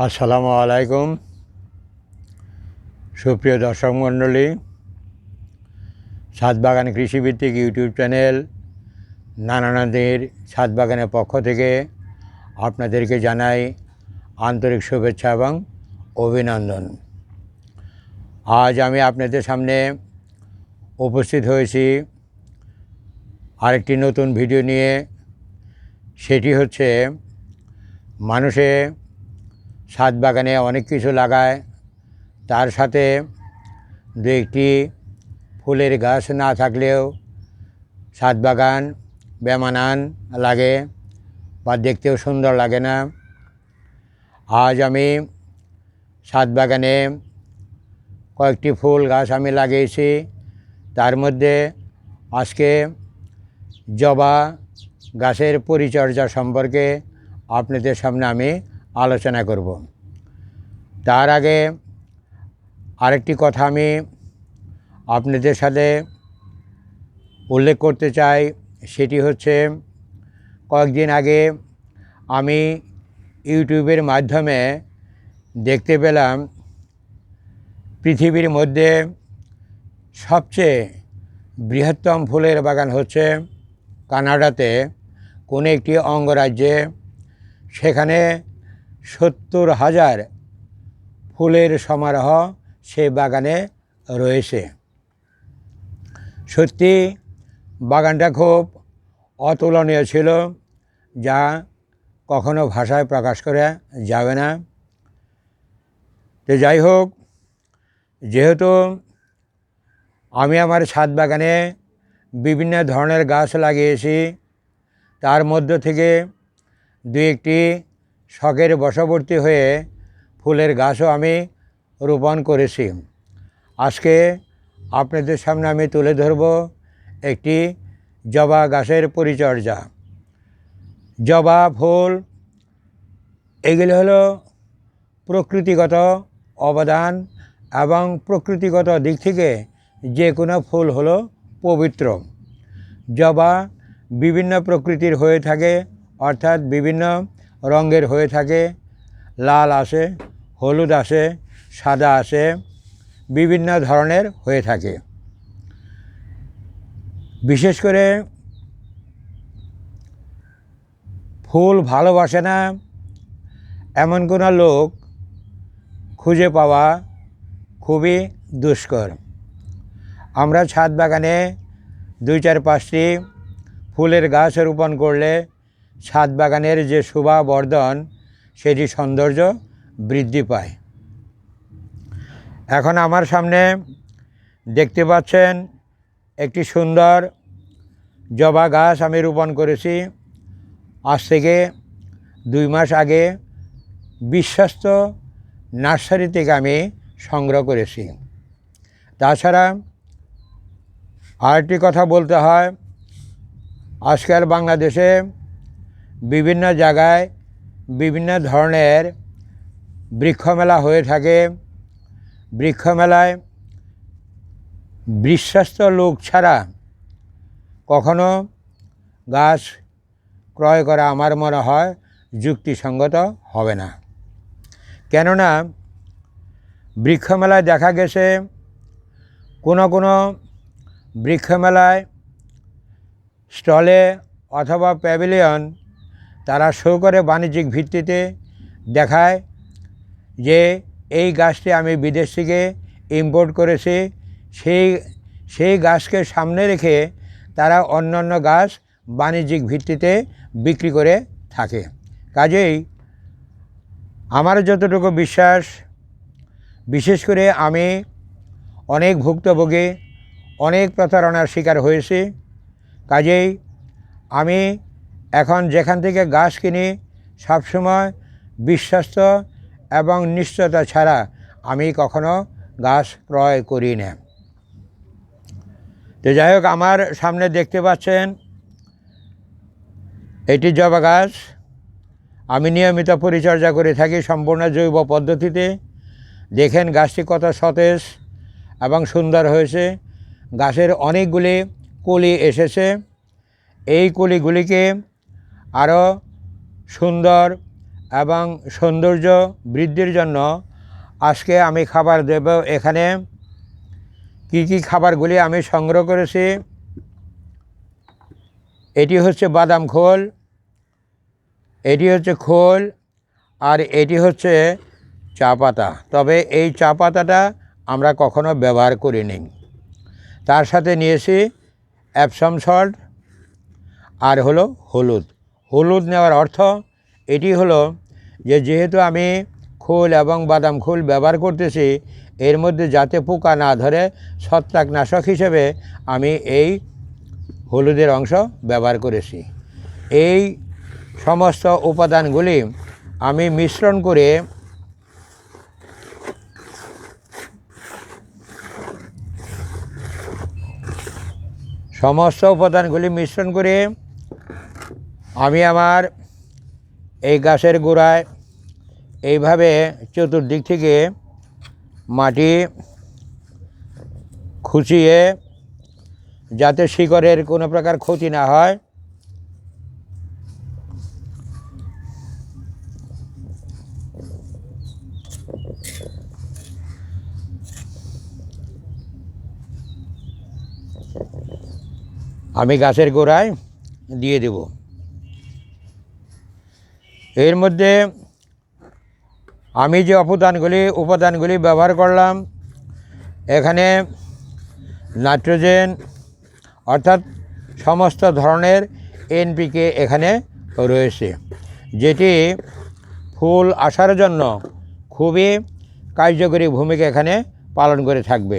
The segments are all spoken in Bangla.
আসসালামু আলাইকুম। সুপ্রিয় দর্শক মণ্ডলী ছাদ বাগান কৃষিভিত্তিক ইউটিউব চ্যানেল নানানাদের ছাদ বাগানের পক্ষ থেকে আপনাদেরকে জানাই আন্তরিক শুভেচ্ছা এবং অভিনন্দন। আজ আমি আপনাদের সামনে উপস্থিত হয়েছি আরেকটি নতুন ভিডিও নিয়ে। সেটি হচ্ছে, মানুষে ছাদ বাগানে অনেক কিছু লাগায়। তার সাথে দু একটি ফুলের গাছ না থাকলেও ছাদ বাগান বেমানান লাগে বা দেখতেও সুন্দর লাগে না। আজ আমি ছাদ বাগানে কয়েকটি ফুল গাছ আমি লাগিয়েছি। তার মধ্যে আজকে জবা গাছের পরিচর্যা সম্পর্কে আপনাদের সামনে আমি আলোচনা করব। তার আগে আরেকটি কথা আমি আপনাদের সাথে উল্লেখ করতে চাই, সেটি হচ্ছে কয়েকদিন আগে আমি ইউটিউবের মাধ্যমে দেখতে পেলাম পৃথিবীর মধ্যে সবচেয়ে বৃহত্তম ফুলের বাগান হচ্ছে কানাডাতে, কোনো একটি অঙ্গরাজ্যে। সেখানে সত্তর হাজার ফুলের সমারোহ সে বাগানে রয়েছে। সত্যি, বাগানটা খুব অতুলনীয় ছিল, যা কখনো ভাষায় প্রকাশ করা যাবে না। তো যাই হোক, যেহেতু আমি আমার ছাদ বাগানে বিভিন্ন ধরনের গাছ লাগিয়েছি, তার মধ্য থেকে দু একটি শখের বশবর্তী হয়ে ফুলের গাছও আমি রোপণ করেছি। আজকে আপনাদের সামনে আমি তুলে ধরব একটি জবা গাছের পরিচর্যা। জবা ফুল, এগুলি হলো প্রকৃতিগত অবদান এবং প্রকৃতিগত দিক থেকে যে কোনো ফুল হলো পবিত্র। জবা বিভিন্ন প্রকৃতির হয়ে থাকে, অর্থাৎ বিভিন্ন রঙের হয়ে থাকে। লাল আসে, হলুদ আসে, সাদা আসে, বিভিন্ন ধরনের হয়ে থাকে। বিশেষ করে ফুল ভালোবাসে না এমন কোনো লোক খুঁজে পাওয়া খুবই দুষ্কর। আমরা ছাদ বাগানে দুই চার পাঁচটি ফুলের গাছ রোপণ করলে ছাদ বাগানের যে শোভা বর্ধন সেটি সৌন্দর্য বৃদ্ধি পায়। এখন আমার সামনে দেখতে পাচ্ছেন একটি সুন্দর জবা গাছ আমি রোপণ করেছি। আজ থেকে দুই মাস আগে বিশ্বস্ত নার্সারি থেকে আমি সংগ্রহ করেছি। তাছাড়া আরেকটি কথা বলতে হয়, আজকাল বাংলাদেশে বিভিন্ন জায়গায় বিভিন্ন ধরনের বৃক্ষমেলা হয়ে থাকে। বৃক্ষমেলায় বিশ্বস্ত লোক ছাড়া কখনো গাছ ক্রয় করা আমার মনে হয় যুক্তিসঙ্গত হবে না। কেননা বৃক্ষমেলায় দেখা গেছে, কোনো কোনো বৃক্ষমেলায় স্টলে অথবা প্যাভিলিয়ন তারা শো করে বাণিজ্যিক ভিত্তিতে দেখায় যে এই গাছটি আমি বিদেশ থেকে ইম্পোর্ট করেছি। সেই সেই গাছকে সামনে রেখে তারা অন্যান্য গাছ বাণিজ্যিক ভিত্তিতে বিক্রি করে থাকে। কাজেই আমার যতটুকু বিশ্বাস, বিশেষ করে আমি অনেক ভুক্তভোগী, অনেক প্রতারণার শিকার হয়েছি। কাজেই আমি এখন যেখান থেকে গাছ কিনি, সবসময় বিশ্বস্ত এবং নিশ্চয়তা ছাড়া আমি কখনো গাছ ক্রয় করি না। তো যাই হোক, আমার সামনে দেখতে পাচ্ছেন, এটি জবা গাছ। আমি নিয়মিত পরিচর্যা করে থাকি সম্পূর্ণ জৈব পদ্ধতিতে। দেখেন গাছটি কত সতেজ এবং সুন্দর হয়েছে। গাছের অনেকগুলি কলি এসেছে। এই কলিগুলিকে আরও সুন্দর এবং সৌন্দর্য বৃদ্ধির জন্য আজকে আমি খাবার দেব এখানে। কি কি খাবারগুলি আমি সংগ্রহ করেছি? এটি হচ্ছে বাদাম খোল, এটি হচ্ছে খোল আর এটি হচ্ছে চা পাতা। তবে এই চা পাতাটা আমরা কখনো ব্যবহার করিনি। তার সাথে নিয়েছি অ্যাপসাম সল্ট আর হলো হলুদ। হলুদ নেওয়ার অর্থ এটি হলো যে যেহেতু আমি খোল এবং বাদাম খোল ব্যবহার করতেছি, এর মধ্যে যাতে পোকা না ধরে ছত্রাকনাশক হিসেবে আমি এই হলুদের অংশ ব্যবহার করেছি। এই সমস্ত উপাদানগুলি আমি মিশ্রণ করে সমস্ত উপাদানগুলি মিশ্রণ করে আমি আমার এই গাছের গোড়ায় এইভাবে চতুর্দিক থেকে মাটি খুঁচিয়ে যাতে শিকড়ের কোনো প্রকার ক্ষতি না হয়। আমি গাছের গোড়ায় দিয়ে দেব। এর মধ্যে আমি যে উপাদানগুলি উপাদানগুলি ব্যবহার করলাম, এখানে নাইট্রোজেন অর্থাৎ সমস্ত ধরনের এনপিকে এখানে রয়েছে, যেটি ফুল আসার জন্য খুবই কার্যকরী ভূমিকা এখানে পালন করে থাকবে।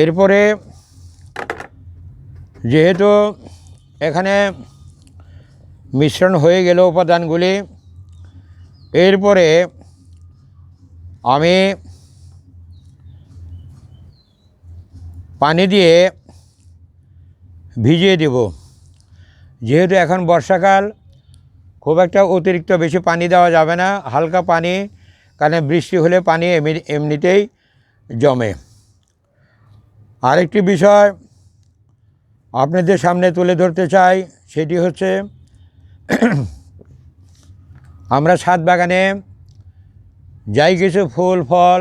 এরপরে যেহেতু এখানে মিশ্রণ হয়ে গেল উপাদানগুলি, এরপরে আমি পানি দিয়ে ভিজিয়ে দেব। যেহেতু এখন বর্ষাকাল, খুব একটা অতিরিক্ত বেশি পানি দেওয়া যাবে না, হালকা পানি, কারণ বৃষ্টি হলে পানি এমনি, এমনিতেই জমে। আরেকটি বিষয় আপনাদের সামনে তুলে ধরতে চাই, সেটি হচ্ছে আমরা ছাদ বাগানে যাই কিছু ফুল, ফল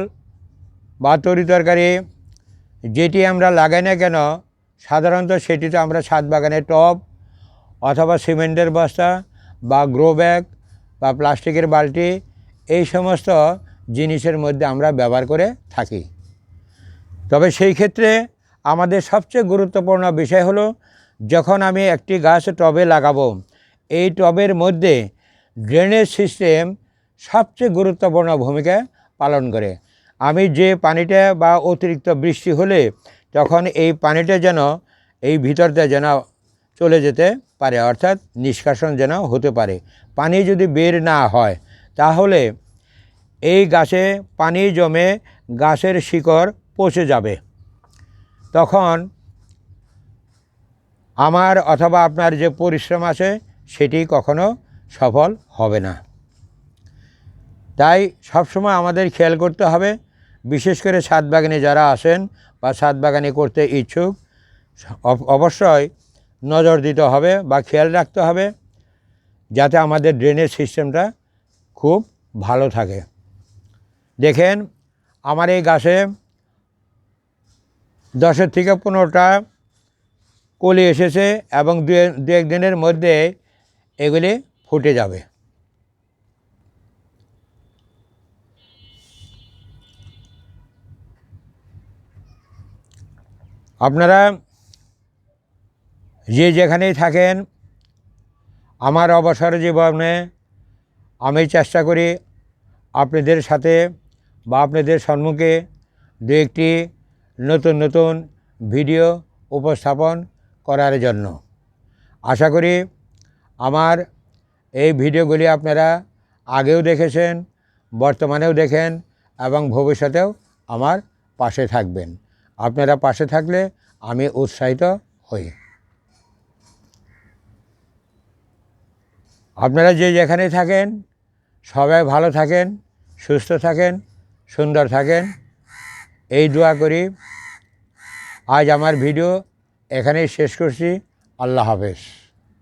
বা তরি তরকারি, যেটি আমরা লাগাই না কেন, সাধারণত সেটিতে আমরা ছাদ বাগানে টপ অথবা সিমেন্টের বস্তা বা গ্রো ব্যাগ বা প্লাস্টিকের বালতি, এই সমস্ত জিনিসের মধ্যে আমরা ব্যবহার করে থাকি। তবে সেই ক্ষেত্রে আমাদের সবচেয়ে গুরুত্বপূর্ণ বিষয় হলো, যখন আমি একটি গাছ টবে লাগাবো, এই টবের মধ্যে ড্রেনেজ সিস্টেম সবচেয়ে গুরুত্বপূর্ণ ভূমিকা পালন করে। আমি যে পানিটা বা অতিরিক্ত বৃষ্টি হলে তখন এই পানিটা যেন এই ভিতরটা যেন চলে যেতে পারে, অর্থাৎ নিষ্কাশন যেন হতে পারে। পানি যদি বের না হয়, তাহলে এই গাছে পানি জমে গাছের শিকড় পচে যাবে। তখন আমার অথবা আপনার যে পরিশ্রম আছে, সেটি কখনো সফল হবে না। তাই সবসময় আমাদের খেয়াল করতে হবে, বিশেষ করে ছাদ বাগানে যারা আসেন বা ছাদ বাগানে করতে ইচ্ছুক অবশ্যই নজর দিতে হবে বা খেয়াল রাখতে হবে যাতে আমাদের ড্রেনেজ সিস্টেমটা খুব ভালো থাকে। দেখেন, আমার এই গাছে দশের থেকে পনেরোটা কলি এসেছে এবং দু দু এক দিনের মধ্যে এগুলি ফুটে যাবে। আপনারা যে যেখানেই থাকেন, আমার অবসর জীবনে আমি চেষ্টা করি আপনাদের সাথে বা আপনাদের সম্মুখে দু একটি নতুন নতুন ভিডিও উপস্থাপন করার জন্য। আশা করি আমার এই ভিডিওগুলি আপনারা আগেও দেখেছেন, বর্তমানেও দেখেন এবং ভবিষ্যতেও আমার পাশে থাকবেন। আপনারা পাশে থাকলে আমি উৎসাহিত হই। আপনারা যে যেখানে থাকেন, সবাই ভালো থাকেন, সুস্থ থাকেন, সুন্দর থাকেন। এই দোয়া করি। আজ আমার ভিডিও এখানেই শেষ করছি। আল্লাহ হাফেজ।